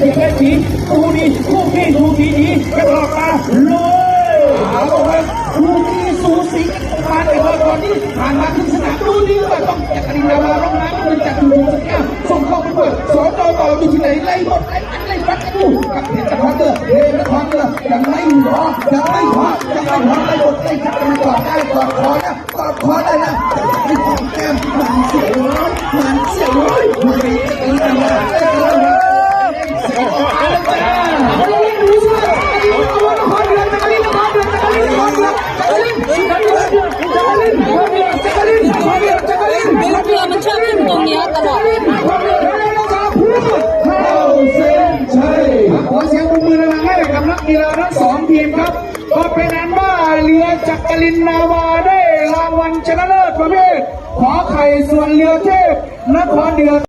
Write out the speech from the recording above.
เสียงได้สีดูดีคู่ขี้ดูดีดีกันตลอดมาเลยเอาบอกว่าดูดีสูสีกันมาแต่ว่าก่อนนี้ผ่านมาครึ่งสนามดูดีว่าต้องจากกรินดามาลงน้ำมันจากดูดูสักแก้วส่งเข้าไปเปิดสองต่อต่ออยู่ที่ไหนไล่หมดไล่ปัดไล่ปัดกันดูกับเพชรตะคอนเตอร์เพชรตะคอนเตอร์ยังไม่พอยังไม่พอยังไม่พอไล่หมดไล่จับกันก่อนได้ก่อนคอนะก่อนคอได้นะไอ้ของแก้มมันเสียวมันเสียวมันจะกินอะไรเสียวอะไรไปอะเอาเล่นดูสิไอ้นครนครเดือนตะลินนครเดือนตะลินนครเดือนตะลินตะลินตะลินตะลินนครเดือนตะลินนครเดือนตะลิน เรือมันชอบขึ้นตรงเนี้ยตลอดเลย เข้าเส้นชัยขอ เสียงปรบมือดังๆให้กับนักกีฬาทั้งสองทีมครับก็เป็นอันว่าเรือจักรินนาวาได้รางวัลชนะเลิศประเภทขอไข่ส่วนเรือเทพนครเดือ